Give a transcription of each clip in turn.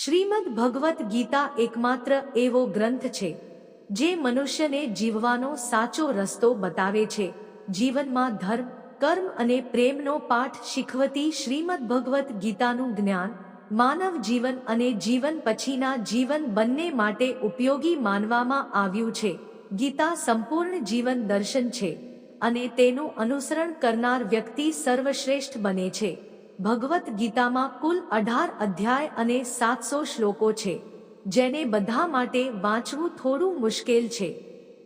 શ્રીમદ ભગવદ્ ગીતા એકમાત્ર એવો ગ્રંથ છે, જે મનુષ્યને જીવવાનો સાચો રસ્તો બતાવે છે. જીવનમાં ધર્મ, કર્મ અને પ્રેમનો પાઠ શીખવતી શ્રીમદ ભગવદ્ ગીતાનું જ્ઞાન, માનવ જીવન અને જીવન પછીના જીવન બંને માટે ઉપયોગી માનવામાં આવ્યું છે. ગીતા સંપૂર્ણ જીવન દર્શન છે અને તેનું અનુસરણ કરનાર વ્યક્તિ સર્વશ્રેષ્ઠ બને છે. ભગવદ્ ગીતામાં કુલ અઢાર અધ્યાય અને સાતસો શ્લોકો છે, જેને બધા માટે વાંચવું થોડું મુશ્કેલ છે.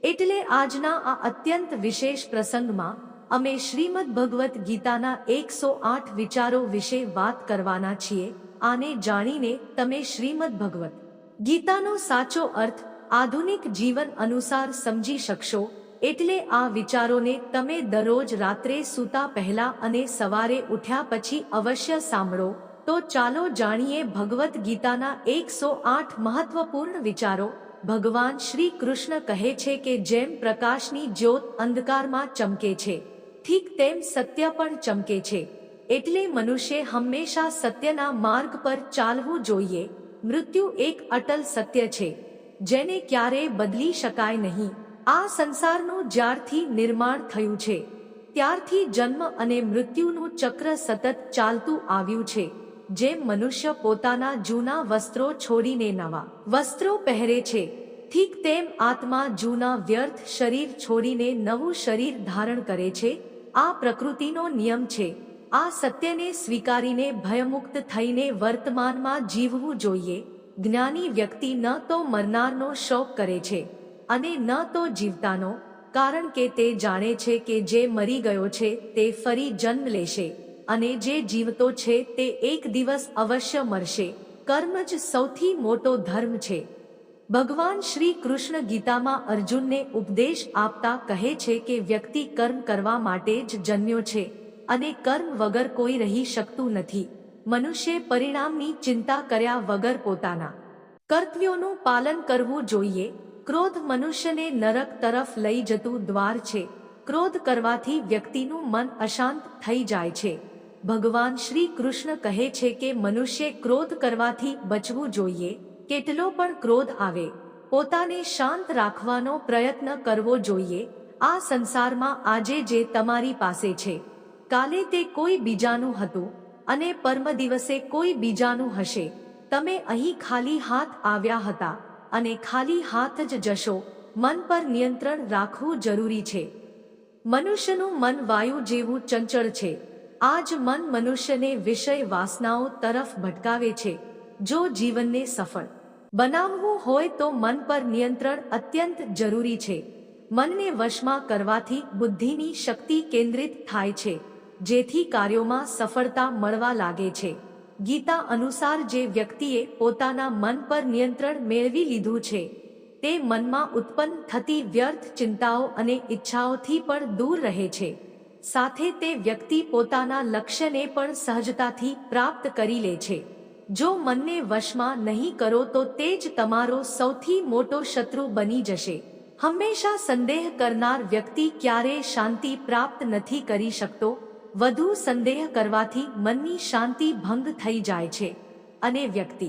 એટલે આજના આ અત્યંત વિશેષ પ્રસંગમાં, અમે શ્રીમદ ભગવદ્ ગીતાના એકસો આઠ વિચારો વિશે વાત કરવાના છીએ, આને જાણીને તમે શ્રીમદ ભગવદ્ ગીતાનો સાચો અર્થ આધુનિક જીવન અનુસાર સમજી શકશો એટલે આ વિચારોને તમે દરરોજ રાત્રે સૂતા પહેલા અને સવારે ઉઠ્યા પછી અવશ્ય સાંભળો. તો ચાલો જાણીએ ભગવદ્ ગીતાના એકસો આઠ મહત્વપૂર્ણ વિચારો. ભગવાન શ્રી કૃષ્ણ કહે છે કે જેમ પ્રકાશની જ્યોત અંધકારમાં ચમકે છે, ઠીક તેમ સત્ય પણ ચમકે છે. એટલે મનુષ્ય હંમેશા સત્યના માર્ગ પર ચાલવું જોઈએ. મૃત્યુ એક અટલ સત્ય છે, જેને ક્યારેય બદલી શકાય નહીં. આ સંસારનું જ્યારથી નિર્માણ થયું છે, ત્યારથી જન્મ અને મૃત્યુનું ચક્ર સતત ચાલતું આવ્યું છે, જેમ મનુષ્ય પોતાના જૂના વસ્ત્રો છોડીને નવા વસ્ત્રો પહેરે છે, ઠીક તેમ આત્મા જૂના વ્યર્થ શરીર છોડીને નવું શરીર ધારણ કરે છે, આ પ્રકૃતિનો નિયમ છે, આ સત્યને સ્વીકારીને ભયમુક્ત થઈને વર્તમાનમાં જીવવું જોઈએ, જ્ઞાની વ્યક્તિ ન તો મરનારનો શોક કરે છે. અને ન તો જીવતાનો, કારણ કે તે જાણે છે કે જે મરી ગયો છે તે ફરી જન્મ લેશે, અને જે જીવતો છે તે એક દિવસ અવશ્ય મરશે. કર્મ જ સૌથી મોટો ધર્મ છે. ભગવાન શ્રી કૃષ્ણ ગીતામાં અર્જુનને ઉપદેશ આપતા કહે છે કે વ્યક્તિ કર્મ કરવા માટે જ જન્મ્યો છે, અને કર્મ વગર કોઈ રહી શકતું નથી. મનુષ્ય પરિણામની ચિંતા કર્યા વગર પોતાના કર્તવ્યોનું પાલન કરવું જોઈએ ક્રોધ મનુષ્યને નરક તરફ લઈ જતું દ્વાર છે. ક્રોધ કરવાથી વ્યક્તિનું મન અશાંત થઈ જાય છે. ભગવાન શ્રી કૃષ્ણ કહે છે કે મનુષ્ય ક્રોધ કરવાથી બચવું જોઈએ. કેટલો પણ ક્રોધ આવે, પોતાને શાંત રાખવાનો પ્રયત્ન કરવો જોઈએ. આ સંસારમાં આજે જે તમારી પાસે છે, કાલે તે કોઈ બીજાનું હતું અને પરમ દિવસે કોઈ બીજાનું હશે. તમે અહીં ખાલી હાથ આવ્યા હતા. અને ખાલી હાથ જ જશો. મન પર નિયંત્રણ રાખવું જરૂરી છે. મનુષ્યનું મન વાયુ જેવું ચંચળ છે. આ જ મન મનુષ્યને વિષય વાસનાઓ તરફ ભટકાવે છે, જો જીવનને સફળ. બનાવવું હોય તો મન પર નિયંત્રણ અત્યંત જરૂરી છે. મનને વશમાં કરવાથી બુદ્ધિની શક્તિ કેન્દ્રિત થાય છે, જેથી કાર્યોમાં સફળતા મળવા લાગે છે. ગીતા અનુસાર જે વ્યક્તિએ પોતાના મન પર નિયંત્રણ મેળવી લીધું છે, તે મનમાં ઉત્પન્ન થતી વ્યર્થ ચિંતાઓ અને ઈચ્છાઓથી પણ દૂર રહે છે. સાથે તે વ્યક્તિ પોતાના લક્ષ્યને પણ સહજતાથી પ્રાપ્ત કરી લે છે. જો મનને વશમાં નહીં કરો તો તે જ તમારો સૌથી મોટો શત્રુ બની જશે. હંમેશા સંદેહ કરનાર વ્યક્તિ ક્યારેય શાંતિ પ્રાપ્ત નથી કરી શકતો વધુ સંદેહ કરવાથી મનની શાંતિ ભંગ થઈ જાય છે અને વ્યક્તિ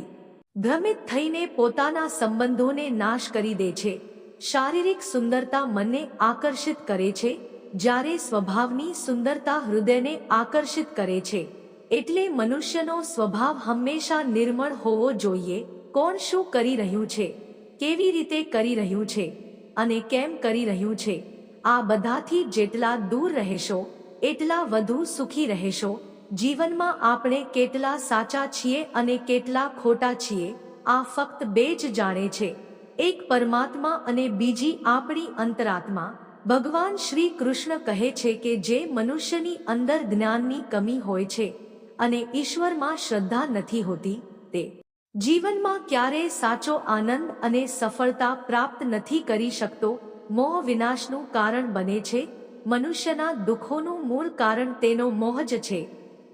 ભ્રમિત થઈને પોતાના સંબંધોને નાશ કરી દે છે. શારીરિક સુંદરતા મનને આકર્ષિત કરે છે, જ્યારે સ્વભાવની સુંદરતા હૃદયને આકર્ષિત કરે છે. એટલે મનુષ્યનો સ્વભાવ હંમેશા નિર્મળ હોવો જોઈએ, કોણ શું કરી રહ્યું છે, કેવી રીતે કરી રહ્યું છે અને કેમ કરી રહ્યું છે. આ બધાથી જેટલા દૂર રહેશો એટલા વધુ સુખી રહેશો. જીવનમાં આપણે કેટલા સાચા છીએ અને કેટલા ખોટા છીએ, આ ફક્ત બે જ જાણે છે. એક પરમાત્મા અને બીજી આપણી અંતરાત્મા. ભગવાન શ્રી કૃષ્ણ કહે છે કે જે મનુષ્યની અંદર જ્ઞાનની કમી હોય છે અને ઈશ્વરમાં શ્રદ્ધા નથી હોતી, તે જીવનમાં ક્યારેય સાચો આનંદ અને સફળતા પ્રાપ્ત નથી કરી શકતો, મોહ વિનાશનું કારણ બને છે મનુષ્યના દુઃખોનું મૂળ કારણ તેનો મોહ જ છે.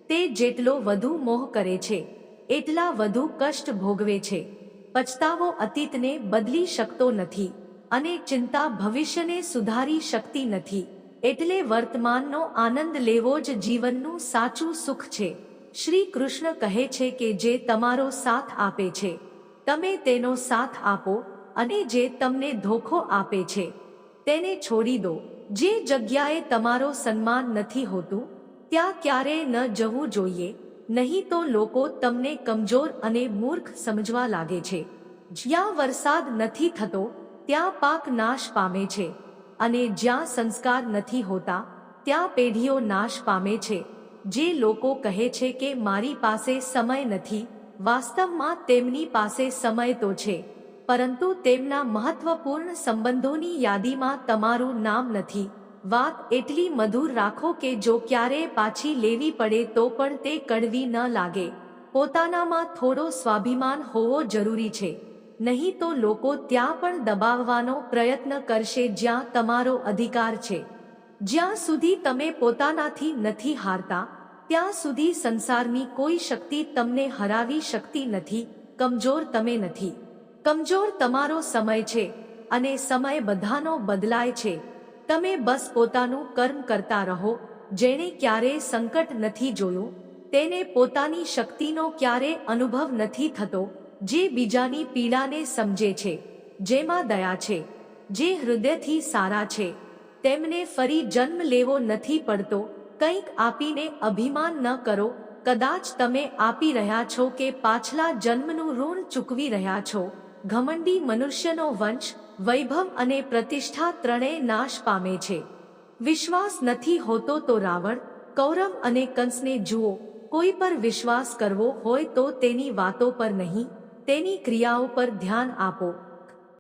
તે જેટલો વધુ મોહ કરે છે, એટલા વધુ કષ્ટ ભોગવે છે. પછતાવો અતીતને બદલી શકતો નથી અને ચિંતા ભવિષ્યને સુધારી શકતી નથી. એટલે વર્તમાનનો આનંદ લેવો જ જીવનનું સાચું સુખ છે. શ્રી કૃષ્ણ કહે છે કે જે તમારો સાથ આપે છે, તમે તેનો સાથ આપો અને જે તમને ધોખો આપે છે, તેને છોડી દો. જે જગ્યાએ તમારો સન્માન નથી હોતું, ત્યાં ક્યારેય ન જવું જોઈએ, નહીં તો લોકો તમને કમજોર અને મૂર્ખ સમજવા લાગે છે. જ્યાં વરસાદ નથી થતો, ત્યાં પાક નાશ પામે છે, અને જ્યાં સંસ્કાર નથી હોતા, ત્યાં પેઢીઓ નાશ પામે છે. જે લોકો કહે છે કે મારી પાસે સમય નથી, વાસ્તવમાં તેમની પાસે સમય તો છે. પરંતુ તેમના મહત્વપૂર્ણ સંબંધોની યાદીમાં તમારું નામ નથી. વાત એટલી મધુર રાખો કે જો ક્યારે પાછી લેવી પડે તો પણ તે કડવી ન લાગે. પોતાનામાં થોડો સ્વાભિમાન હોવો જરૂરી છે. નહીં તો લોકો ત્યાં પણ દબાવવાનો પ્રયત્ન કરશે જ્યાં તમારો અધિકાર છે. જ્યાં સુધી તમે પોતાનાથી નથી હારતા, ત્યાં સુધી સંસારની કોઈ શક્તિ તમને હરાવી શકતી નથી, કમજોર તમે નથી. કમજોર તમારો સમય છે અને સમય બધાનો બદલાય છે. તમે બસ પોતાનું કર્મ કરતા રહો, જેણે ક્યારેય સંકટ નથી જોયું, તેને પોતાની શક્તિનો ક્યારે અનુભવ નથી થતો, જે બીજાની પીડાને સમજે છે, જેમાં દયા છે, જે હૃદયથી સારા છે. તેમને ફરી જન્મ લેવો નથી પડતો, કંઈક આપીને અભિમાન ન કરો, કદાચ તમે આપી રહ્યા છો કે પાછલા જન્મનું ઋણ ચૂકવી રહ્યા છો. ઘમંડી મનુષ્યનો વંશ, વૈભવ અને પ્રતિષ્ઠા ત્રણેય નાશ પામે છે. વિશ્વાસ નથી હોતો તો રાવણ, કૌરવ અને કંસને જુઓ, કોઈ પર વિશ્વાસ કરવો હોય તો તેની વાતો પર નહીં, તેની ક્રિયાઓ પર ધ્યાન આપો.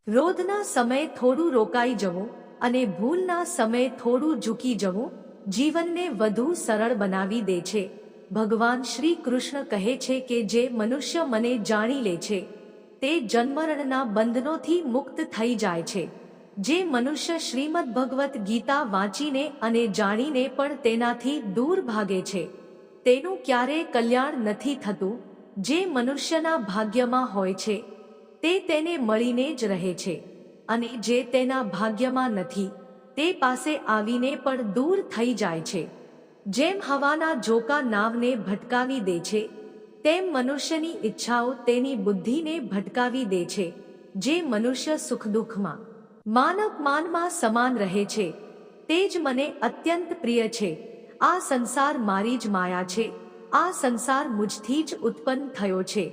રોધના સમયે થોડું રોકાઈ જવું અને ભૂલના સમયે થોડું ઝૂકી જવું, જીવનને વધુ સરળ બનાવી દે છે. ભગવાન શ્રી કૃષ્ણ કહે છે કે જે મનુષ્ય મને જાણી લે છે તે જન્મરણના બંધનોથી મુક્ત થઈ જાય છે, જે મનુષ્ય શ્રીમદ ભગવત ગીતા વાંચીને અને જાણીને પણ તેનાથી દૂર ભાગે છે. તેનું ક્યારેય કલ્યાણ નથી થતું, જે મનુષ્યના ભાગ્યમાં હોય છે. તે તેને મળીને જ રહે છે, અને જે તેના ભાગ્યમાં નથી, તે પાસે આવીને પણ દૂર થઈ જાય છે. જેમ હવાના જોકા નાવને ભટકાવી દે છે તેમ મનુષ્યની ઈચ્છાઓ તેની બુદ્ધિને ભટકાવી દે છે, જે મનુષ્ય સુખ દુઃખમાં માનવ માનમાં સમાન રહે છે. તે જ મને અત્યંત પ્રિય છે. આ સંસાર મારી જ માયા છે. આ સંસાર મુજથી જ ઉત્પન્ન થયો છે.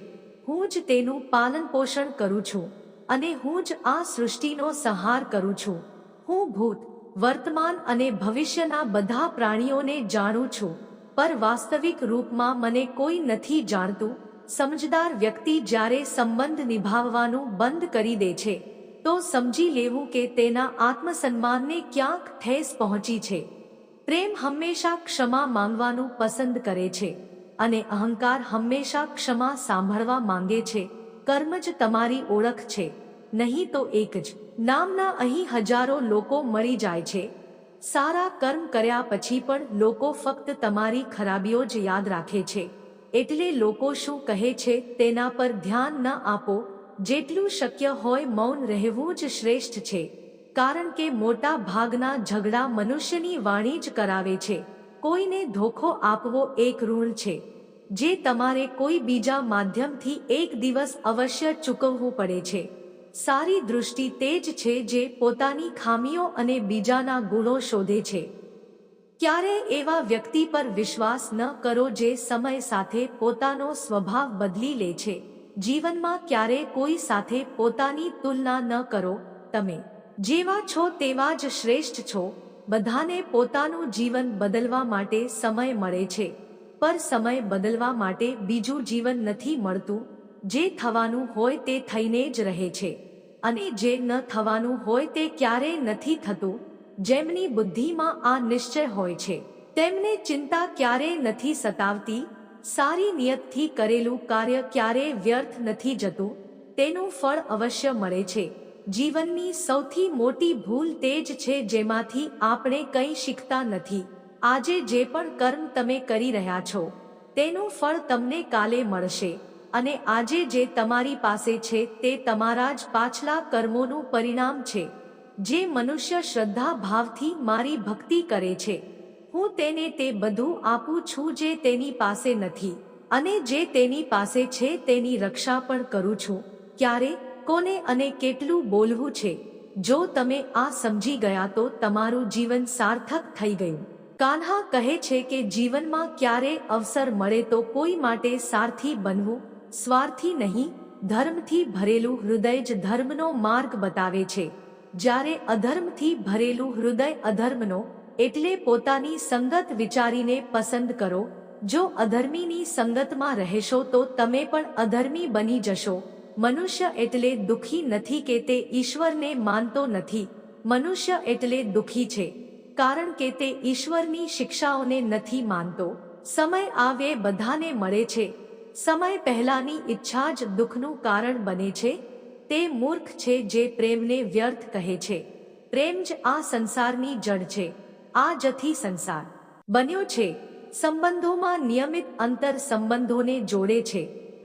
હું જ તેનું પાલન પોષણ કરું છું અને હું જ આ સૃષ્ટિનો સંહાર કરું છું. હું ભૂત, વર્તમાન અને ભવિષ્યના બધા પ્રાણીઓને જાણું છું. પર વાસ્તવિક રૂપમાં મને કોઈ નથી જાણતું. સમજદાર વ્યક્તિ જ્યારે સંબંધ નિભાવવાનું બંધ કરી દે છે, તો સમજી લેવું કે તેના આત્મસન્માનને ક્યાંક ઠેસ પહોંચી છે. પ્રેમ હંમેશા ક્ષમા માંગવાનું પસંદ કરે છે અને અહંકાર હંમેશા ક્ષમા સાંભળવા માંગે છે. કર્મ જ તમારી ઓળખ છે, નહીં તો એક જ. નામના અહીં હજારો લોકો મળી જાય છે. સારા કર્મ કર્યા પછી પણ લોકો ફક્ત તમારી ખરાબીઓ જ યાદ રાખે છે. એટલે લોકો શું કહે છે તેના પર ધ્યાન ન આપો. જેટલું શક્ય હોય મૌન રહેવું જ શ્રેષ્ઠ છે. કારણ કે મોટા ભાગના ઝઘડા મનુષ્યની વાણી જ કરાવે છે. કોઈને ધોખો આપવો એક ઋણ છે. જે તમારે કોઈ બીજા માધ્યમથી એક દિવસ અવશ્ય ચૂકવવું પડે છે. સારી દૃષ્ટિ તે જ છે જે પોતાની ખામીઓ અને બીજાના ગુણો શોધે છે. ક્યારે એવા વ્યક્તિ પર વિશ્વાસ ન કરો જે સમય સાથે પોતાનો સ્વભાવ બદલી લે છે. જીવનમાં ક્યારે કોઈ સાથે પોતાની તુલના ન કરો તમે. જેવા છો તેવા જ શ્રેષ્ઠ છો. બધાને પોતાનું જીવન બદલવા માટે સમય મળે છે. પર સમય બદલવા માટે બીજું જીવન નથી મળતું. જે થવાનું હોય તે થઈને જ રહે છે. અને જે ન થવાનું હોય તે ક્યારેય નથી થતું, જેમની બુદ્ધિમાં આ નિશ્ચય હોય છે. તેમને ચિંતા ક્યારેય નથી સતાવતી, સારી નિયતથી કરેલું કાર્ય ક્યારેય વ્યર્થ નથી જતું, તેનું ફળ અવશ્ય મળે છે. જીવનની સૌથી મોટી ભૂલ તે જ છે જેમાંથી આપણે કંઈ શીખતા નથી. આજે જે પણ કર્મ તમે કરી રહ્યા છો, તેનું ફળ તમને કાલે મળશે. અને આજે જે તમારી પાસે છે તે તમારા જ પાછલા કર્મોનું પરિણામ છે, જે મનુષ્ય શ્રદ્ધા ભાવથી મારી ભક્તિ કરે છે. હું તેને તે બધું આપું છું જે તેની પાસે નથી, અને જે તેની પાસે છે તેની રક્ષા પણ કરું છું. ક્યારે, કોને અને કેટલું બોલવું છે? જો તમે આ સમજી ગયા તો તમારું જીવન સાર્થક થઈ ગયું. કાન્હા કહે છે કે જીવનમાં ક્યારે અવસર મળે તો કોઈ માટે સારથી બનવું સ્વાર્થી નહીં, ધર્મથી ભરેલું હૃદય જ ધર્મનો માર્ગ બતાવે છે. જ્યારે અધર્મથી ભરેલું હૃદય અધર્મનો, એટલે પોતાની સંગત વિચારીને પસંદ કરો, જો અધર્મીની સંગતમાં રહેશો તો તમે પણ અધર્મી બની જશો. મનુષ્ય એટલે દુઃખી નથી કે તે ઈશ્વરને માનતો નથી. મનુષ્ય એટલે દુઃખી છે, કારણ કે તે ઈશ્વરની શિક્ષાઓને નથી માનતો. સમય આવે બધાને મળે છે. સમય પહેલાની ઈચ્છા જ દુઃખનું કારણ બને છે. તે મૂર્ખ છે જે પ્રેમને વ્યર્થ કહે છે. પ્રેમ જ આ સંસારની જડ છે. આ જથી સંસાર બન્યો છે. સંબંધોમાં નિયમિત અંતર સંબંધોને જોડે છે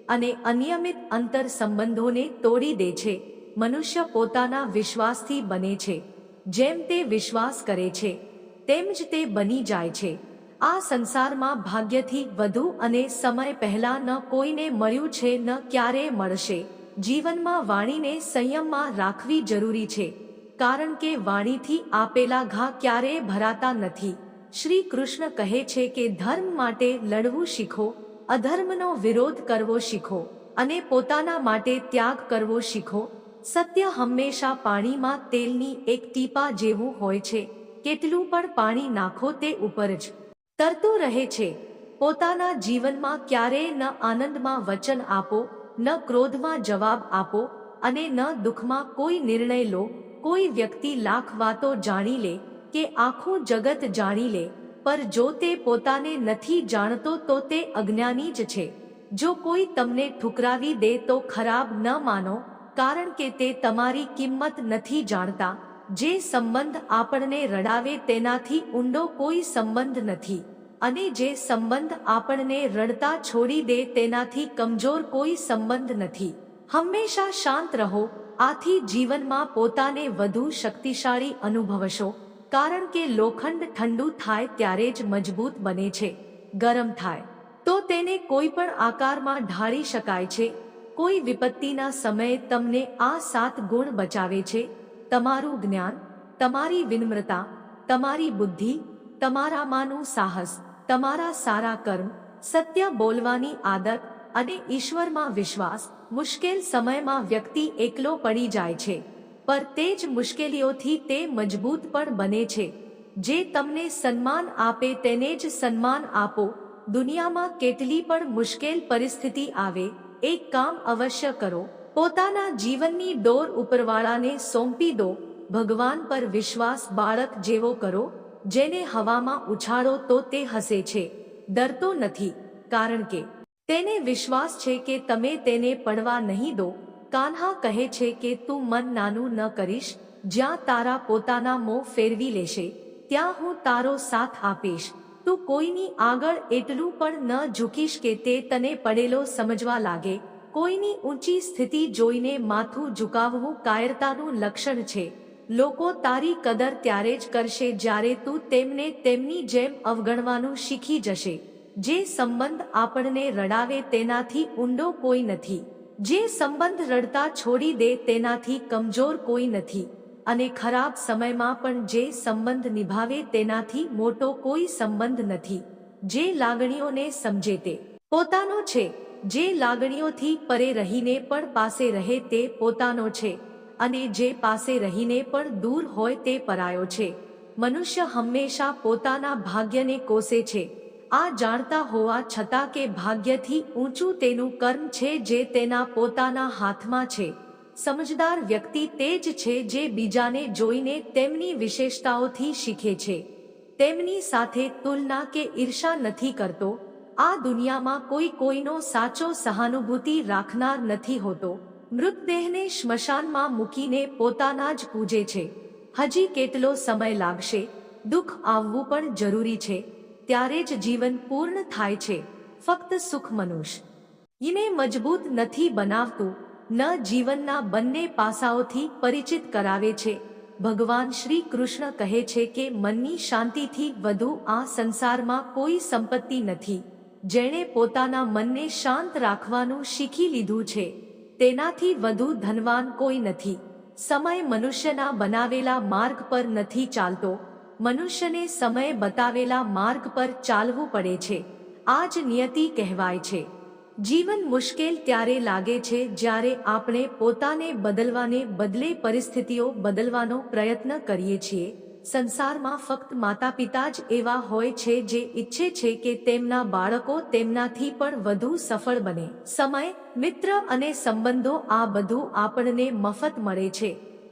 અને અનિયમિત અંતર સંબંધોને તોડી દે છે. મનુષ્ય પોતાના વિશ્વાસથી બને છે. જેમ તે વિશ્વાસ કરે છે, તેમ જ તે બની જાય છે. આ સંસારમાં ભાગ્યથી વધુ અને સમય પહેલા ન કોઈને મળ્યું છે, ન ક્યારે મળશે. જીવનમાં વાણીને સંયમમાં રાખવી જરૂરી છે. કારણ કે વાણીથી આપેલા ઘા ક્યારેય ભરાતા નથી. શ્રી કૃષ્ણ કહે છે કે ધર્મ માટે લડવું શીખો, અધર્મનો વિરોધ કરવો શીખો અને પોતાના માટે ત્યાગ કરવો શીખો. સત્ય હંમેશા પાણીમાં તેલની એક ટીપા જેવું હોય છે. કેટલું પણ પાણી નાખો તે ઉપર જ. તરતું રહે છે. પોતાના જીવનમાં ક્યારેય ન આનંદમાં વચન આપો, ન ક્રોધમાં જવાબ આપો અને ન દુઃખમાં કોઈ નિર્ણય લો. કોઈ વ્યક્તિ લાખ વાતો જાણી લે કે આખું જગત જાણી લે, પર જો તે પોતાને નથી જાણતો તો તે અજ્ઞાની જ છે. જો કોઈ તમને ઠુકરાવી દે તો ખરાબ ન માનો, કારણ કે તે તમારી કિંમત નથી જાણતા. જે સંબંધ આપણને રડાવે તેનાથી ઊંડો કોઈ સંબંધ નથી. અને જે સંબંધ આપણને રડતા છોડી દે તેનાથી કમજોર કોઈ સંબંધ નથી. હંમેશા શાંત રહો, આથી જીવનમાં પોતાને વધુ શક્તિશાળી અનુભવશો, કારણ કે લોખંડ ઠંડુ થાય ત્યારે જ મજબૂત બને છે, ગરમ થાય. તો તેને કોઈ પણ આકારમાં ઢાળી શકાય છે, કોઈ વિપત્તિના સમયે તમને આ સાત ગુણ બચાવે છે, તમારું જ્ઞાન, તમારી વિનમ્રતા, તમારી બુદ્ધિ, તમારામાંનું સાહસ. તમારા સારા કર્મ, સત્ય બોલવાની આદત અને ઈશ્વરમાં વિશ્વાસ મુશ્કેલ સમયમાં વ્યક્તિ એકલો પડી જાય છે. પર તે જ મુશ્કેલીઓથી તે મજબૂત પણ બને છે. જે તમને સન્માન આપે તેને જ સન્માન આપો. દુનિયામાં કેટલી પણ મુશ્કેલ પરિસ્થિતિ આવે, એક કામ અવશ્ય કરો. પોતાના જીવનની ડોર ઉપરવાળાને સોંપી દો. ભગવાન પર વિશ્વાસ બાળક જેવો કરો. જેને હવામાં ઉછાળો તો તે હસે છે, ડરતો નથી, કારણ કે તેને વિશ્વાસ છે કે તમે તેને પડવા નહીં દો, કાન્હા કહે છે કે તું મન નાનું ન કરીશ, જ્યાં તારા પોતાના મોં ફેરવી લેશે, ત્યાં હું તારો સાથ આપીશ, તું કોઈની આગળ એટલું પણ ન ઝૂકીશ કે તે તને પડેલો સમજવા લાગે, કોઈની ઊંચી સ્થિતિ જોઈને માથું ઝુકાવવું કાયરતાનું લક્ષણ છે. લોકો તારી કદર ત્યારે જ કરશે જ્યારે તું તેમને તેમની જેમ અવગણવાનું શીખી જશે. જે સંબંધ આપણને રડાવે તેનાથી ઊંડો કોઈ નથી. જે સંબંધ રડતા છોડી દે તેનાથી કમજોર કોઈ નથી. અને ખરાબ સમયમાં પણ જે સંબંધ નિભાવે તેનાથી મોટો કોઈ સંબંધ નથી. જે લાગણીઓને સમજે તે પોતાનો છે. જે લાગણીઓથી પરે રહીને પણ પાસે રહે તે પોતાનો છે. અને જે પાસે રહીને પણ દૂર હોય તે પરાયો છે. મનુષ્ય હંમેશા પોતાના ભાગ્યને કોસે છે. આ જાણતા હોવા છતાં કે ભાગ્યથી ઊંચું તેનું કર્મ છે જે તેના પોતાના હાથમાં છે. સમજદાર વ્યક્તિ તે જ છે જે બીજાને જોઈને તેમની વિશેષતાઓથી શીખે છે. તેમની સાથે તુલના કે ઈર્ષા નથી કરતો. આ દુનિયામાં કોઈ કોઈનો સાચો સહાનુભૂતિ રાખનાર નથી હોતો. મૃતદેહને સ્મશાનમાં મૂકીને પોતાના જ પૂજે છે. હજી કેટલો સમય લાગશે? દુઃખ આવવું પણ જરૂરી છે. ત્યારે જ જીવન પૂર્ણ થાય છે. ફક્ત સુખ મનુષ ઈને મજબૂત નથી બનાવતું. ન જીવનના બંને પાસાઓથી પરિચિત કરાવે છે. ભગવાન શ્રી કૃષ્ણ કહે છે કે મનની શાંતિથી વધુ આ સંસારમાં કોઈ સંપત્તિ નથી. જેણે પોતાના મનને શાંત રાખવાનું શીખી લીધું છે. તેનાથી વધુ ધનવાન કોઈ નથી. સમય મનુષ્યના બનાવેલા માર્ગ પર નથી ચાલતો. મનુષ્યને સમય બતાવેલા માર્ગ પર ચાલવું પડે છે. આ જ નિયતિ કહેવાય છે. જીવન મુશ્કેલ ત્યારે લાગે છે જ્યારે આપણે પોતાને બદલવાને બદલે પરિસ્થિતિઓ બદલવાનો પ્રયત્ન કરીએ છીએ. સંસારમાં ફક્ત માતા પિતા જ એવા હોય છે જે ઈચ્છે છે કે તેમના બાળકો તેમનાથી પણ વધુ સફળ બને. સમય, મિત્ર અને સંબંધો આ બધું આપણને મફત મળે છે.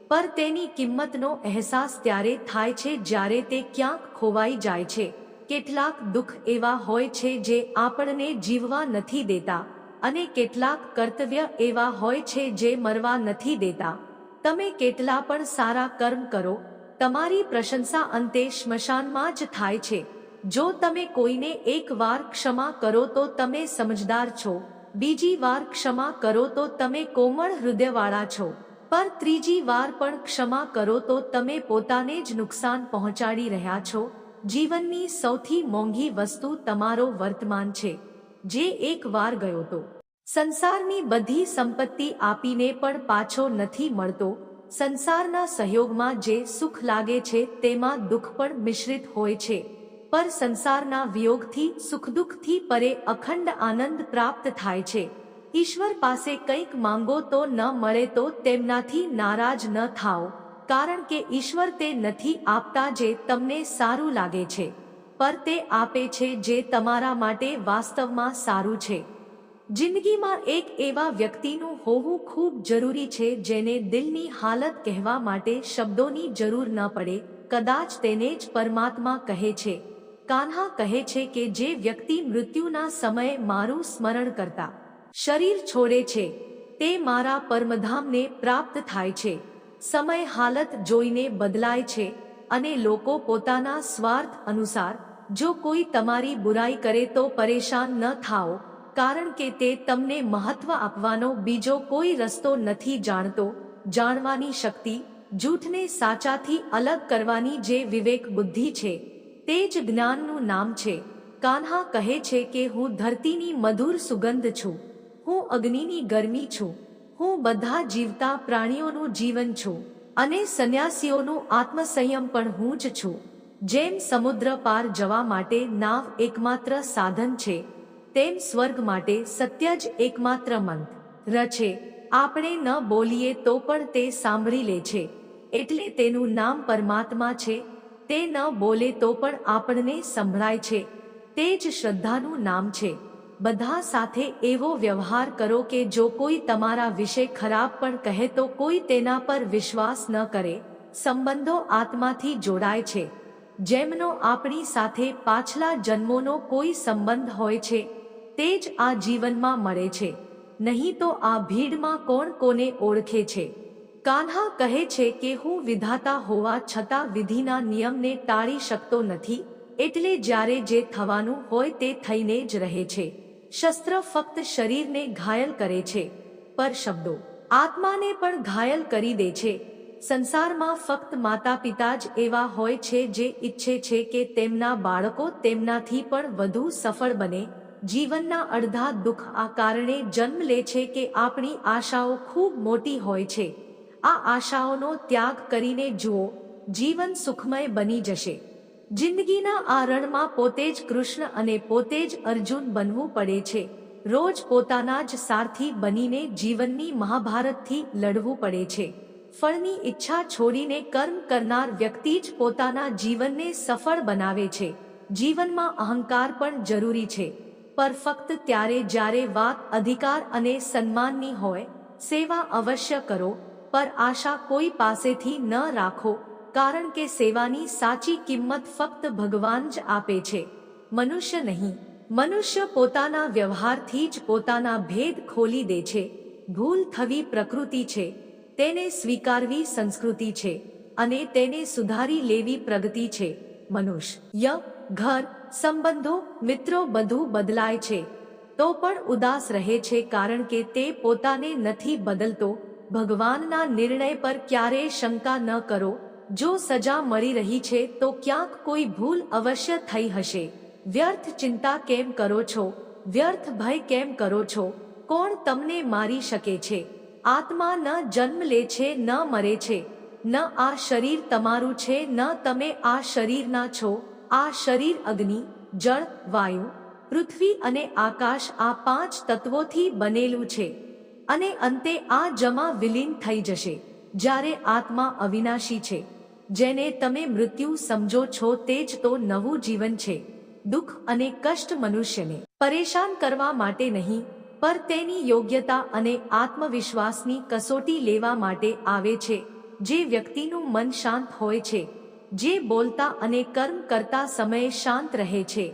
પર તેની કિંમતનો અહેસાસ ત્યારે થાય છે જ્યારે તે ક્યાંક ખોવાઈ જાય છે. કેટલાક દુઃખ એવા હોય છે જે આપણને જીવવા નથી દેતા અને કેટલાક કર્તવ્ય એવા હોય છે જે મરવા નથી દેતા. તમે કેટલા પણ સારા કર્મ કરો તમારી પ્રશંસા અંતે સ્મશાનમાં જ થાય છે. જો તમે કોઈને એક વાર ક્ષમા કરો તો તમે સમજદાર છો. બીજી વાર ક્ષમા કરો તો તમે કોમળ હૃદયવાળા છો. પર ત્રીજી વાર પણ ક્ષમા કરો તો તમે પોતાને જ નુકસાન પહોંચાડી રહ્યા છો. જીવનની સૌથી મોંઘી વસ્તુ તમારો વર્તમાન છે. જે એક વાર ગયો તો. સંસારની બધી સંપત્તિ આપીને પણ પાછો નથી મળતો. સંસારના સહયોગમાં જે સુખ લાગે છે તેમાં દુઃખ પણ મિશ્રિત હોય છે. પર સંસારના વિયોગથી સુખ દુઃખથી પરે અખંડ આનંદ પ્રાપ્ત થાય છે. ઈશ્વર પાસે કંઈક માંગો તો ન મળે તો તેમનાથી નારાજ ન થાઓ. કારણ કે ઈશ્વર તે નથી આપતા જે તમને સારું લાગે છે. પર તે આપે છે જે તમારા માટે વાસ્તવમાં સારું છે. જિંદગીમાં એક એવા વ્યક્તિનું હોવું ખૂબ જરૂરી છે જેને દિલની હાલત કહેવા માટે શબ્દોની જરૂર ન પડે, કદાચ તેને જ પરમાત્મા કહે છે. કાન્હા કહે છે કે જે વ્યક્તિ મૃત્યુના સમયે મારું સ્મરણ કરતા, શરીર છોડે છે, તે મારા પરમધામને પ્રાપ્ત થાય છે. સમય હાલત જોઈને બદલાય છે અને લોકો પોતાના સ્વાર્થ અનુસાર, જો કોઈ તમારી બુરાઈ કરે તો પરેશાન ન થાઓ કારણ કે તે તમને મહત્વ આપવાનો બીજો કોઈ રસ્તો નથી જાણતો, જાણવાની શક્તિ જૂઠને સાચાથી અલગ કરવાની જે વિવેક બુદ્ધિ છે, તે જ જ્ઞાનનું નામ છે. કાન્હા કહે છે કે હું ધરતીની મધુર સુગંધ છું, હું અગ્નિની ગરમી છું, હું બધા જીવતા પ્રાણીઓનું જીવન છું, અને સંન્યાસીઓનું આત્મસંયમ પણ હું જ છું. જેમ સમુદ્ર પાર જવા માટે નાવ એકમાત્ર સાધન છે તેમ સ્વર્ગ માટે સત્ય જ એકમાત્ર મંત. રચે, આપણે ન બોલીએ તો પણ તે સાંભળી લે છે. એટલે તેનું નામ પરમાત્મા છે. તે ન બોલે તો પણ આપણને સંભળાય છે. તે જ શ્રદ્ધાનું નામ છે. બધા સાથે એવો વ્યવહાર કરો કે જો કોઈ તમારા વિશે ખરાબ પણ કહે તો કોઈ તેના પર વિશ્વાસ ન કરે. સંબંધો આત્માથી જોડાય છે. જેમનો આપણી સાથે પાછલા જન્મોનો કોઈ સંબંધ હોય છે તે જ આ જીવનમાં મળે છે. નહીં તો આ ભીડમાં કોણ કોને ઓળખે છે? કાન્હા કહે છે કે હું વિધાતા હોવા છતાં વિધિના નિયમને ટાળી શકતો નથી, એટલે જ્યારે જે થવાનું હોય તે થઈને જ રહે છે. શસ્ત્ર ફક્ત શરીરને ઘાયલ કરે છે. પર શબ્દો, આત્માને પણ ઘાયલ કરી દે છે. સંસારમાં ફક્ત માતા પિતા જ એવા હોય છે જે ઈચ્છે છે કે તેમના બાળકો તેમનાથી પણ વધુ સફળ બને જીવનના અડધા દુઃખ આ કારણે જન્મ લે છે કે આપણી આશાઓ ખૂબ મોટી હોય છે. આ આશાઓનો ત્યાગ કરીને જુઓ, જીવન સુખમય બની જશે. જિંદગીના આ રણમાં પોતે જ કૃષ્ણ અને પોતે જ અર્જુન બનવું પડે છે. રોજ પોતાના જ સારથી બનીને જીવનની મહાભારતથી લડવું પડે છે. ફળની ઈચ્છા છોડીને કર્મ કરનાર વ્યક્તિ જ પોતાના જીવનને સફળ બનાવે છે. જીવનમાં અહંકાર પણ જરૂરી છે. પર ફક્ત ત્યારે જ્યારે વાત, અધિકાર અને સન્માનની હોય, સેવા અવશ્ય કરો, પર આશા કોઈ પાસેથી ન રાખો, કારણ કે સેવાની સાચી કિંમત ફક્ત ભગવાન જ આપે છે. મનુષ્ય નહીં, મનુષ્ય પોતાના વ્યવહારથી જ પોતાના ભેદ ખોલી દે છે. ભૂલ થવી પ્રકૃતિ છે. તેને સ્વીકારવી સંસ્કૃતિ છે. અને તેને સુધારી લેવી પ્રગતિ છે. મનુષ્ય ઘર, સંબંધો, મિત્રો, બધું બદલાય છે. તો પણ ઉદાસ રહે છે કારણ કે તે પોતાને નથી બદલતો. ભગવાનના નિર્ણય પર ક્યારેય શંકા ન કરો. જો સજા મળી રહી છે તો ક્યાંક કોઈ ભૂલ અવશ્ય થઈ હશે. વ્યર્થ ચિંતા કેમ કરો છો? વ્યર્થ ભય કેમ કરો છો? કોણ તમને મારી શકે છે? આત્મા ન જન્મ લે છે, ન મરે છે. ન આ શરીર તમારું છે, ન તમે આ શરીરના છો. આ શરીર અગ્નિ, જળ, વાયુ, પૃથ્વી અને આકાશ આ પાંચ તત્વોથી બનેલું છે. અને અંતે આ જમા વિલીન થઈ જશે, જ્યારે આત્મા અવિનાશી છે. જેને તમે મૃત્યુ સમજો છો તે જ તો નવું જીવન છે. દુઃખ અને કષ્ટ મનુષ્યને પરેશાન કરવા માટે નહીં, પર તેની યોગ્યતા અને આત્મવિશ્વાસની કસોટી લેવા માટે આવે છે. જે વ્યક્તિનું મન શાંત હોય છે, જે બોલતા અને કર્મ કરતા સમયે શાંત રહે છે,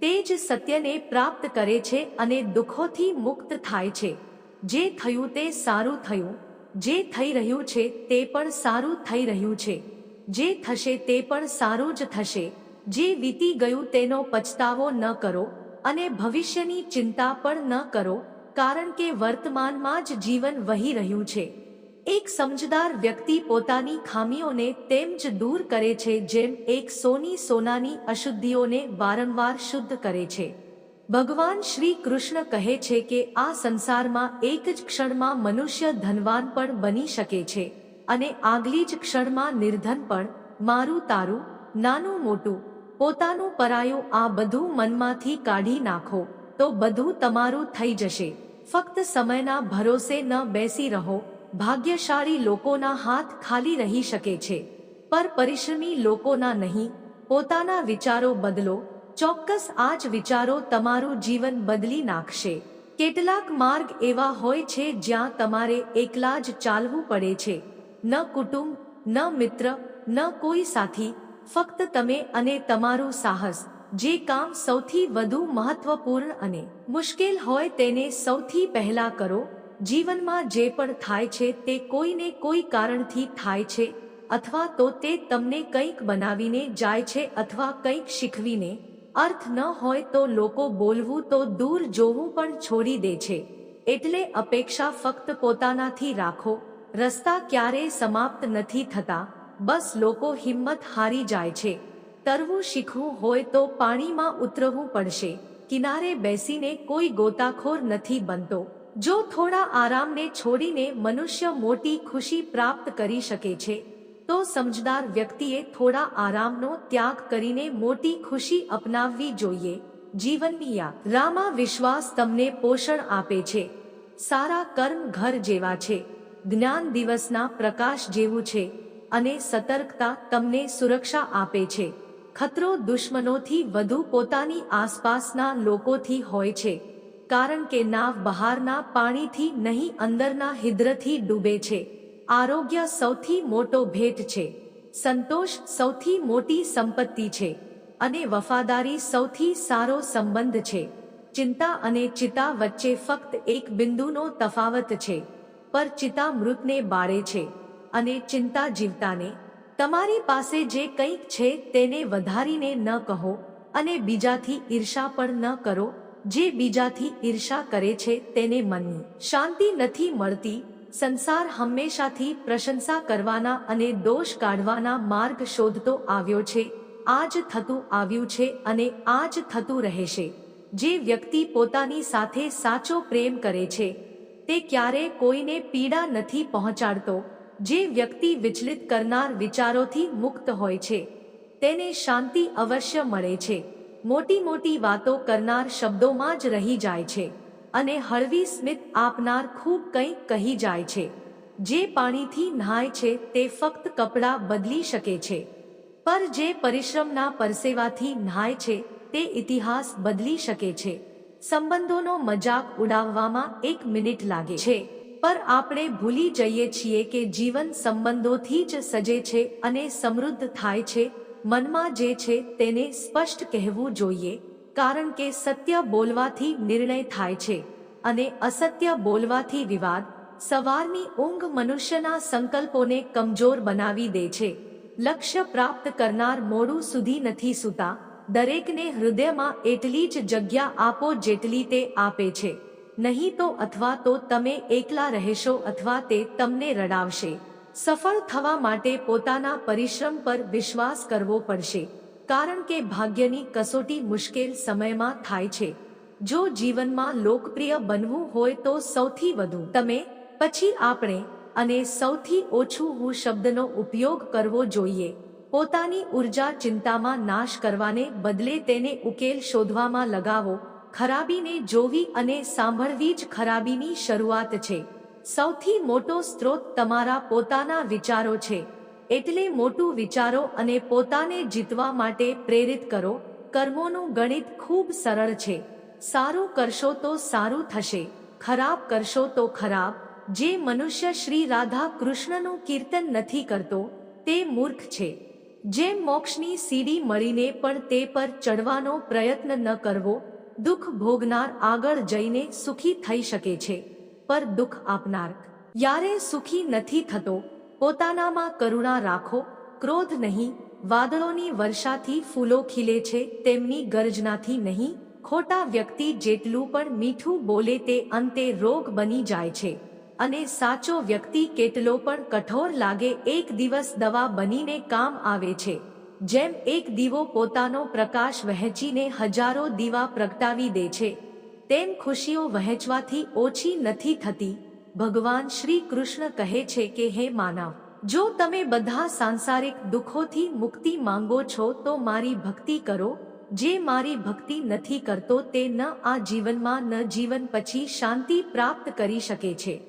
તે જ સત્યને પ્રાપ્ત કરે છે અને દુઃખોથી મુક્ત થાય છે. જે થયું તે સારું થયું, જે થઈ રહ્યું છે તે પણ સારું થઈ રહ્યું છે, જે થશે તે પણ સારું જ થશે. જે વીતી ગયું તેનો પછતાવો ન કરો અને ભવિષ્યની ચિંતા પણ ન કરો, કારણ કે વર્તમાનમાં જ જીવન વહી રહ્યું છે. એક સમજદાર વ્યક્તિ પોતાની ખામીઓને તેમ જ દૂર કરે છે, જેમ એક સોની સોનાની અશુદ્ધિઓને વારંવાર શુદ્ધ કરે છે. ભગવાન શ્રી કૃષ્ણ કહે છે કે આ સંસારમાં એક જ ક્ષણમાં મનુષ્ય ધનવાન પણ બની શકે છે અને આગલી જ ક્ષણમાં નિર્ધન પણ. મારું તારું, નાનું મોટું, પોતાનું પરાયું આ બધું મનમાંથી કાઢી નાખો, તો બધું તમારું થઈ જશે. ફક્ત સમયના ભરોસે ન બેસી રહો ભાગ્યશાળી લોકોના હાથ ખાલી રહી શકે છે. પર પરિશ્રમી લોકોના નહીં, પોતાના વિચારો બદલો, ચોક્કસ આ જ વિચારો તમારું જીવન બદલી નાખશે. કેટલાક માર્ગ એવા હોય છે જ્યાં તમારે એકલા જ ચાલવું પડે છે. ન કુટુંબ, ન મિત્ર, ન કોઈ સાથી, ફક્ત તમે અને તમારું સાહસ, જે કામ સૌથી વધુ મહત્વપૂર્ણ અને મુશ્કેલ હોય તેને સૌથી પહેલા કરો. જીવનમાં જે પણ થાય છે તે કોઈને કોઈ કારણથી થાય છે, અથવા તો તે તમને કંઈક બનાવીને જાય છે અથવા કંઈક શીખવીને. અર્થ ન હોય તો લોકો બોલવું તો દૂર જોવું પણ છોડી દે છે. એટલે અપેક્ષા ફક્ત પોતાનાથી રાખો. રસ્તા ક્યારેય સમાપ્ત નથી થતા. બસ લોકો હિંમત હારી જાય છે. તરવું શીખવું હોય તો પાણીમાં ઉતરવું પડશે. કિનારે બેસીને કોઈ ગોતાખોર નથી બનતો. જો થોડા આરામને છોડીને મનુષ્ય મોટી ખુશી પ્રાપ્ત કરી શકે છે, તો સમજદાર વ્યક્તિએ થોડા આરામનો ત્યાગ કરીને મોટી ખુશી અપનાવવી જોઈએ. જીવનની રામા વિશ્વાસ તમને પોષણ આપે છે. સારા કર્મ ઘર જેવા છે. જ્ઞાન દિવસના પ્રકાશ જેવું છે અને સતર્કતા તમને સુરક્ષા આપે છે. ખતરો દુશ્મનોથી વધુ પોતાની આસપાસના લોકોથી હોય છે. કારણ કે નાવ બહારના પાણીથી નહીં, અંદરના હિદ્રથી ડૂબે છે. આરોગ્ય સૌથી મોટો ભેટ છે. સંતોષ સૌથી મોટી સંપત્તિ છે. અને વફાદારી સૌથી સારો સંબંધ છે. ચિંતા અને ચિતા વચ્ચે ફક્ત એક બિંદુનો તફાવત છે. પર ચિતા મૃતને બાળે છે. અને ચિંતા જીવતાને, તમારી પાસે જે કંઈક છે તેને વધારીને ન કહો અને બીજાથી ઈર્ષા પણ ન કરો. જે બીજાથી ઈર્ષા કરે છે તેને મનની શાંતિ નથી મળતી, સંસાર હંમેશાથી પ્રશંસા કરવાના અને દોષ કાઢવાના માર્ગ શોધતો આવ્યો છે, આજ થતું આવ્યું છે અને આજ થતું રહેશે. જે વ્યક્તિ પોતાની સાથે સાચો પ્રેમ કરે છે, તે ક્યારે કોઈને પીડા નથી પહોંચાડતો. જે વ્યક્તિ વિચલિત કરનાર વિચારોથી મુક્ત હોય છે, તેને શાંતિ અવશ્ય મળે છે. મોટી મોટી વાતો કરનાર શબ્દોમાં જ રહી જાય છે અને હળવી સ્મિત આપનાર ખૂબ કંઈક કહી જાય છે. જે પાણીથી નહાય છે તે ફક્ત કપડાં બદલી શકે છે. પર જે પરિશ્રમના પરસેવાથી નહાય છે તે ઇતિહાસ બદલી શકે છે. સંબંધોનો મજાક ઉડાવવામાં એક મિનિટ લાગે છે. પર આપણે ભૂલી જઈએ છીએ કે જીવન સંબંધોથી જ સજે છે અને સમૃદ્ધ થાય છે મનમાં જે છે તેને સ્પષ્ટ કહેવું જોઈએ, કારણ કે સત્ય બોલવાથી નિર્ણય થાય છે અને અસત્ય બોલવાથી વિવાદ સવારની ઊંઘ મનુષ્યના સંકલ્પોને કમજોર બનાવી દે છે. લક્ષ્ય પ્રાપ્ત કરનાર મોડું સુધી નથી સૂતા, દરેકને હૃદયમાં એટલી જ જગ્યા આપો જેટલી તે આપે છે. નહીં તો અથવા તો તમે એકલા રહેશો અથવા તે તમને રડાવશે. સફળ થવા માટે પોતાના પરિશ્રમ પર વિશ્વાસ કરવો પડશે. કારણ કે ભાગ્યની કસોટી મુશ્કેલ સમયમાં થાય છે. જો જીવનમાં લોકપ્રિય બનવું હોય તો સૌથી વધુ તમે, પછી આપણે, અને સૌથી ઓછું હું શબ્દનો ઉપયોગ કરવો જોઈએ. પોતાની ઊર્જા ચિંતામાં નાશ કરવાને બદલે તેને ઉકેલ શોધવામાં લગાવો. ખરાબીને જોવી અને સાંભળવી જ ખરાબીની શરૂઆત છે. સૌથી મોટો સ્ત્રોત તમારા પોતાના વિચારો છે. એટલે મોટું વિચારો અને પોતાને જીતવા માટે પ્રેરિત કરો. કર્મોનું ગણિત ખૂબ સરળ છે. સારું કરશો તો સારું થશે. ખરાબ કરશો તો ખરાબ. જે મનુષ્ય શ્રી રાધા કૃષ્ણનું કીર્તન નથી કરતો, તે મૂર્ખ છે. જેમ મોક્ષની સીડી મળીને પણ તે પર ચડવાનો પ્રયત્ન ન કરવો, દુઃખ ભોગનાર આગળ જઈને સુખી થઈ શકે છે. પર દુઃખ આપનાર. યારે સુખી નથી થતો. પોતાનામાં કરુણા રાખો. ક્રોધ નહીં. વાદળોની વર્ષાથી ફૂલો ખીલે છે. તેમની ગર્જનાથી નહીં. ખોટા વ્યક્તિ જેટલું પણ મીઠું બોલે તે અંતે રોગ બની જાય છે. અને સાચો વ્યક્તિ કેટલો પણ કઠોર લાગે એક દિવસ દવા બનીને કામ આવે છે. જેમ એક દીવો પોતાનો પ્રકાશ વહેંચીને હજારો દીવા પ્રગટાવી દે છે. તેમ ખુશીઓ વહેંચવાથી ઓછી નથી થતી. ભગવાન શ્રી કૃષ્ણ કહે છે કે, હે માનવ, જો તમે બધા સાંસારિક દુઃખોથી મુક્તિ માંગો છો, તો મારી ભક્તિ કરો. જે મારી ભક્તિ નથી કરતો, તે ન આ જીવનમાં, ન જીવન પછી શાંતિ પ્રાપ્ત કરી શકે છે.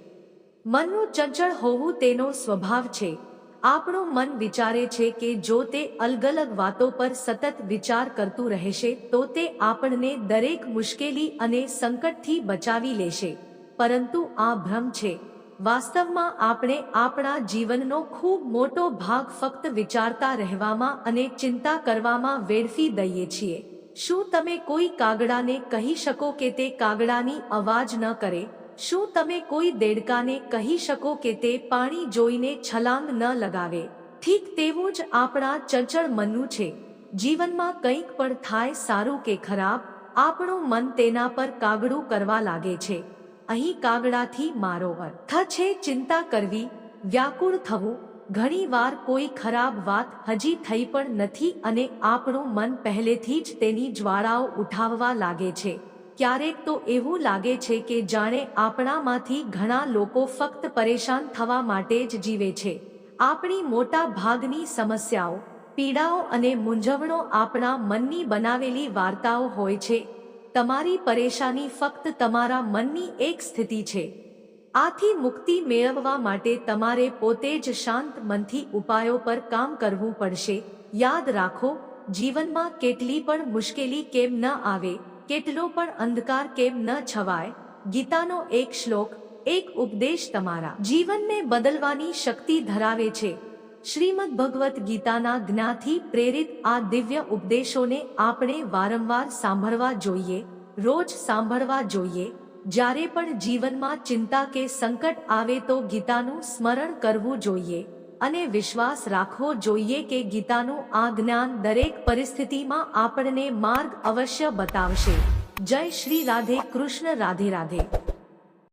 મનનું ચંચળ હોવું તેનો સ્વભાવ છે. આપણું મન વિચારે છે કે જો તે અલગ અલગ વાતો પર સતત વિચાર કરતું રહેશે, તો તે આપણને દરેક મુશ્કેલી અને સંકટથી બચાવી લેશે. પરંતુ આ ભ્રમ છે. વાસ્તવમાં આપણે આપણા જીવનનો ખૂબ મોટો ભાગ ફક્ત વિચારતા રહેવામાં અને ચિંતા કરવામાં વેડફી દઈએ છીએ. શું તમે કોઈ કાગડાને કહી શકો કે તે કાગડાની અવાજ ન કરે? શું તમે કોઈ દેડકાને કહી શકો કે તે પાણી જોઈને છલાંગ ન લગાવે? ઠીક તેવું જ આપણા ચંચળ મનનું છે. જીવનમાં કંઈક પણ થાય સારું કે ખરાબ, આપણું મન તેના પર કાગડું કરવા લાગે છે. અહીં કાગડાથી મારો અર્થ છે ચિંતા કરવી, વ્યાકુળ થવું. ઘણી વાર કોઈ ખરાબ વાત હજી થઈ પણ નથી અને આપણું મન પહેલેથી જ તેની જ્વાળાઓ ઉઠાવવા લાગે છે. ક્યારેક તો એવું લાગે છે કે જાણે આપણામાંથી ઘણા લોકો ફક્ત પરેશાન થવા માટે જ જીવે છે. આપણી મોટા ભાગની સમસ્યાઓ, પીડાઓ અને મૂંઝવણો આપણા મનની બનાવેલી વાર્તાઓ હોય છે. તમારી પરેશાની ફક્ત તમારા મનની એક સ્થિતિ છે. આથી મુક્તિ મેળવવા માટે તમારે પોતે જ શાંત મનથી ઉપાયો પર કામ કરવું પડશે. યાદ રાખો, જીવનમાં કેટલી પણ મુશ્કેલી કેમ ન આવે કેટલો પણ અંધકાર કેમ ન છવાય, ગીતાનો એક શ્લોક, એક ઉપદેશ તમારા જીવનને બદલવાની શક્તિ ધરાવે છે. શ્રીમદ ભગવત ગીતાના જ્ઞાથી પ્રેરિત આ દિવ્ય ઉપદેશોને આપણે વારંવાર સાંભળવા જોઈએ, રોજ સાંભળવા જોઈએ. જ્યારે પણ જીવનમાં ચિંતા કે સંકટ આવે તો ગીતાનું સ્મરણ કરવું જોઈએ. અને વિશ્વાસ રાખવો જોઈએ કે ગીતાનું આ જ્ઞાન દરેક પરિસ્થિતિમાં આપણને માર્ગ અવશ્ય બતાવશે. જય શ્રી રાધે કૃષ્ણ, રાધે રાધે.